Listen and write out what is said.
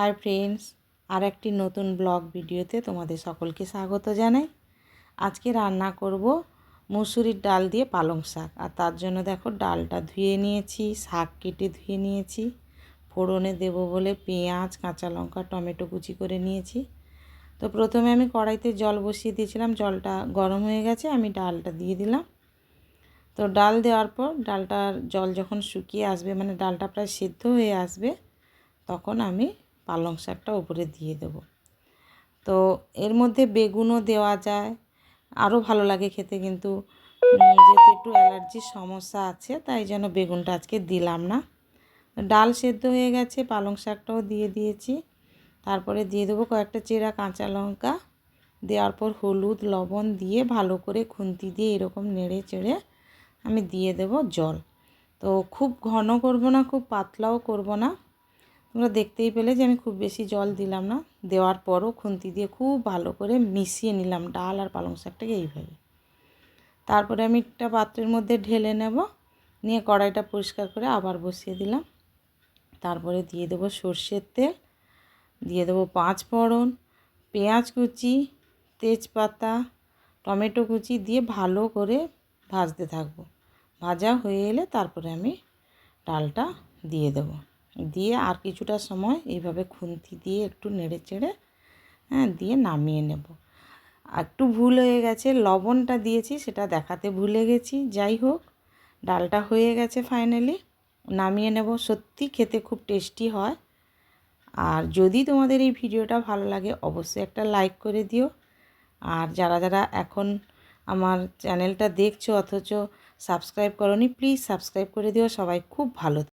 Hi friends আর একটি নতুন blog ভিডিওতে তোমাদের সকলকে স্বাগত জানাই। আজকে রান্না করব মুসুরির ডাল দিয়ে পালং শাক। আর তার জন্য দেখো ডালটা ধুয়ে নিয়েছি, শাক কেটে ধুয়ে নিয়েছি, ফোড়নে দেব বলে পেঁয়াজ, কাঁচা লঙ্কা, টমেটো কুচি করে নিয়েছি। তো প্রথমে আমি কড়াইতে জল বসিয়ে দিয়েছিলাম, জলটা গরম হয়ে গেছে, আমি ডালটা দিয়ে দিলাম। তো ডাল দেওয়ার পর ডালটার জল যখন শুকিয়ে আসবে মানে ডালটা প্রায় সিদ্ধ হয়ে আসবে, তখন আমি পালং শাকটা উপরে দিয়ে দেব। তো এর মধ্যে বেগুনও দেওয়া যায়। আরও ভালো লাগে খেতে কিন্তু যেহেতু একটু অ্যালার্জির সমস্যা আছে, তাই জন্য বেগুনটা আজকে দিলাম না। ডাল সেদ্ধ হয়ে গেছে, পালং শাকটাও দিয়ে দিয়েছি। তারপরে দিয়ে দেবো কয়েকটা চেরা কাঁচা লঙ্কা। দেওয়ার পর হলুদ, লবণ দিয়ে ভালো করে খুন্তি দিয়ে এরকম নেড়ে চেড়ে আমি দিয়ে দেব জল। তো খুব ঘন করব না, খুব পাতলাও করব না। তোমরা দেখতেই পেলে যে আমি খুব বেশি জল দিলাম না। দেওয়ার পরও খুন্তি দিয়ে খুব ভালো করে মিশিয়ে নিলাম ডাল আর পালং শাকটাকে এইভাবে। তারপরে আমি একটা পাত্রের মধ্যে ঢেলে নেব। নিয়ে কড়াইটা পরিষ্কার করে আবার বসিয়ে দিলাম। তারপরে দিয়ে দেবো সর্ষের তেল, দিয়ে দেবো পাঁচ ফোড়ন, পেঁয়াজ কুচি, তেজপাতা, টমেটো কুচি দিয়ে ভালো করে ভাজতে থাকব। ভাজা হয়ে এলে তারপরে আমি ডালটা দিয়ে দেবো। দিয়ে আর কিছুটা সময় এইভাবে খুন্তি দিয়ে একটু নেড়ে চেড়ে হ্যাঁ দিয়ে নামিয়ে নেব। একটু ভুল হয়ে গেছে, লবণটা দিয়েছি, সেটা দেখাতে ভুলে গেছি। যাই হোক, ডালটা হয়ে গেছে ফাইনালি নামিয়ে নেব, সত্যি খেতে খুব টেস্টি হয়। আর যদি তোমাদের এই ভিডিওটা ভালো লাগে, অবশ্যই একটা লাইক করে দিও। আর যারা যারা এখন আমার চ্যানেলটা দেখছ, অথচ সাবস্ক্রাইব করনি প্লিজ সাবস্ক্রাইব করে দিও। সবাই খুব ভালো